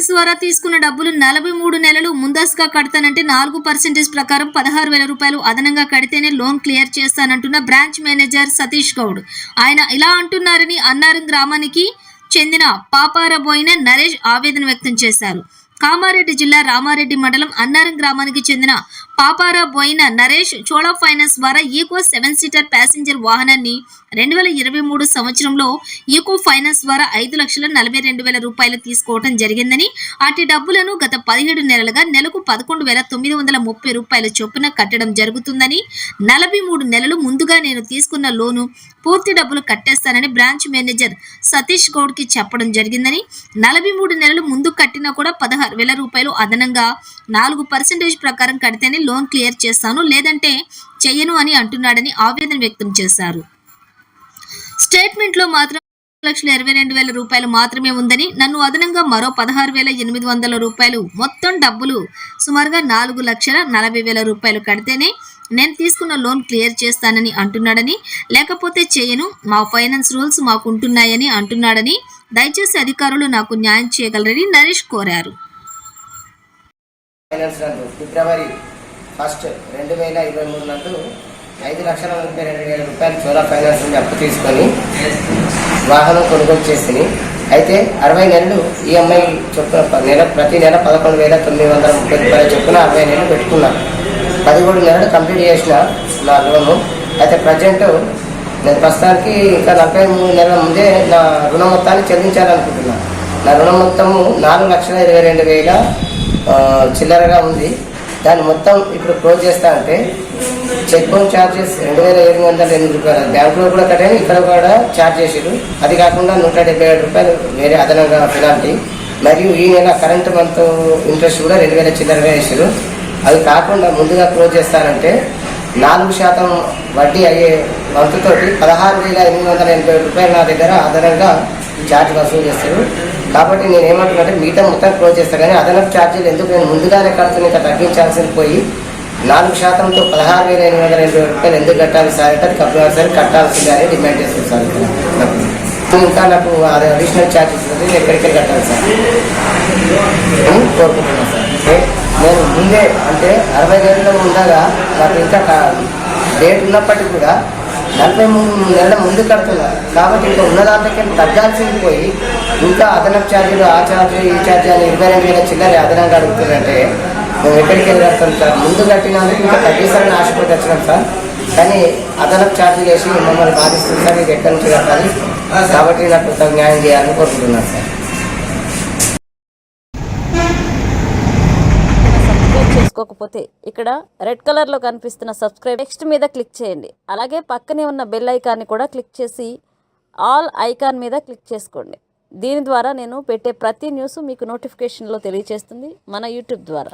Finance ద్వారా తీసుకున్న డబ్బులు నలభై మూడు నెలలు ముందస్తుగా కడతానంటే నాలుగు పర్సెంటేజ్ ప్రకారం పదహారు వేల రూపాయలు అదనంగా కడితేనే లోన్ క్లియర్ చేస్తానంటున్న బ్రాంచ్ మేనేజర్ సతీష్ గౌడ్. ఆయన ఇలా అంటున్నారని అన్నారం గ్రామానికి చెందిన పాపారబోయిన నరేష్ ఆవేదన వ్యక్తం చేశారు. కామారెడ్డి జిల్లా రామారెడ్డి మండలం అన్నారం గ్రామానికి చెందిన పాపారా బోయిన నరేష్ చోళా ఫైనాన్స్ ద్వారా ఈకో సెవెన్ సీటర్ ప్యాసింజర్ వాహనాన్ని రెండు వేల ఇరవై మూడు సంవత్సరంలో ఈకో ఫైనాన్స్ ద్వారా ఐదు లక్షల నలభై రెండు వేల రూపాయలు తీసుకోవడం జరిగిందని అటు డబ్బులను గత పదిహేడు నెలలుగా నెలకు పదకొండు వేల తొమ్మిది వందల ముప్పై రూపాయల చొప్పున కట్టడం జరుగుతుందని నలభై మూడు నెలలు ముందుగా నేను తీసుకున్న లోను పూర్తి డబ్బులు కట్టేస్తానని బ్రాంచ్ మేనేజర్ సతీష్ గౌడ్కి చెప్పడం జరిగిందని నలభై మూడు నెలలు ముందు కట్టినా కూడా పదహారు వేల రూపాయలు అదనంగా నాలుగు పర్సెంటేజ్ ప్రకారం కడితేనే లోన్ క్లియర్ చేస్తాను. లేదంటే చెయ్యను అని అంటున్నాడని ఆవేదన వ్యక్తం చేశారు. స్టేట్మెంట్లో మాత్రం లక్షల ఇరవై రెండు వేల రూపాయలు మాత్రమే ఉందని నన్ను అదనంగా మరో పదహారు వేల ఎనిమిది వందల రూపాయలు మొత్తం డబ్బులు సుమారుగా నాలుగు లక్షల నలభై వేల రూపాయలు కడితేనే నేను తీసుకున్న లోన్ క్లియర్ చేస్తానని అంటున్నాడని లేకపోతే చేయను మా ఫైనాన్స్ రూల్స్ మాకు ఉంటున్నాయని అంటున్నాడని దయచేసి అధికారులు నాకు న్యాయం చేయగలరని నరేష్ కోరారు. ఫిబ్రవరి ఫస్ట్ రెండు వేల ఇరవై మూడు నందు ఐదు లక్షల ముప్పై రెండు వేల రూపాయలు చోలా ఫైనాన్స్ నుండి అప్పు తీసుకొని వాహనం కొనుగోలు చేసింది. అయితే అరవై నెలలు ఈఎంఐ చొప్పున నెల ప్రతి నెల పదకొండు వేల తొమ్మిది వందల ముప్పై రూపాయల చొప్పున అరవై నెలలు పెట్టుకున్నాను పదిహేడు నెలలు కంప్లీట్ చేసిన నా లోను. అయితే ప్రజెంట్ నేను ప్రస్తుతానికి ఇంకా నలభై మూడు నెలల ముందే నా రుణ మొత్తాన్ని చెల్లించాలనుకుంటున్నాను నా రుణ మొత్తము నాలుగు లక్షల ఇరవై రెండు వేల చిల్లరగా ఉంది. దాన్ని మొత్తం ఇప్పుడు క్లోజ్ చేస్తా అంటే చెక్ బౌన్స్ ఛార్జెస్ రెండు వేల ఏడు వందల ఎనిమిది రూపాయలు. బ్యాంకులో కూడా కట్టాను ఇక్కడ కూడా ఛార్జ్ చేసారు అది కాకుండా నూట డెబ్బై ఏడు రూపాయలు వేరే అదనంగా పెనాల్టీ మరియు ఈ నెల కరెంట్ మంత్ ఇంట్రెస్ట్ కూడా రెండు వేల చిల్లరగా వేసారు అది కాకుండా ముందుగా క్లోజ్ చేస్తారంటే నాలుగు శాతం వడ్డీ అయ్యే వంతుతోటి పదహారు వేల ఎనిమిది వందల ఎనభై రూపాయలు నా దగ్గర అదనంగా ఛార్జ్ వసూలు చేస్తారు. కాబట్టి నేను ఏమంటున్నానంటే మిగతా మొత్తం క్లోజ్ చేస్తాను కానీ అదనపు ఛార్జీలు ఎందుకు నేను ముందుగానే కడుతున్న ఇంకా తగ్గించాల్సింది పోయి నాలుగు శాతంతో పదహారు వేల ఎనిమిది వందల ఎనభై రూపాయలు ఎందుకు కట్టాలి సార్ అంటే అది కంపల్సరీ కట్టాల్సిందే అని డిమాండ్ చేస్తుంది సార్ ఇంకా నాకు అది అడిషనల్ ఛార్జెస్ ఉంది నేను ఎక్కడికి కట్టాలి సార్. అని కోరుకుంటున్నాను సార్. అంటే నేను ముందే అంటే అరవై గంటల ఉండగా నాకు ఇంకా డేట్ ఉన్నప్పటికీ కూడా నలభై మూడు నెలల ముందు కడుతున్నా. కాబట్టి ఇంకా ఉన్న దాంట్లోకి తగ్గాల్సింది పోయి ఇంకా అదనపు ఛార్జీలు ఆ ఛార్జీ ఈ ఛార్జీ అని ఇరవై రెండు వేల చిల్లర అదనంగా అడుగుతున్నారంటే మేము ఎక్కడికి వెళ్ళి సార్? ముందు కట్టినందుకు ఇంకా తగ్గిస్తారని ఆశపడి వచ్చినాం సార్. కానీ అదనపు ఛార్జీలు వేసి మమ్మల్ని బాధిస్తుంది సార్ ఇది ఎక్కడి నుంచి కట్టాలి? కాబట్టి నాకు కొంత న్యాయం చేయాలని కోరుకుంటున్నాను సార్ సబ్స్క్రైబ్ చేసుకోకపోతే ఇక్కడ రెడ్ కలర్లో కనిపిస్తున్న సబ్స్క్రైబ్ నెక్స్ట్ మీద క్లిక్ చేయండి. అలాగే పక్కనే ఉన్న బెల్ ఐకాన్ని కూడా క్లిక్ చేసి ఆల్ ఐకాన్ మీద క్లిక్ చేసుకోండి. దీని ద్వారా నేను పెట్టే ప్రతి న్యూస్ మీకు నోటిఫికేషన్లో తెలియజేస్తుంది మన యూట్యూబ్ ద్వారా.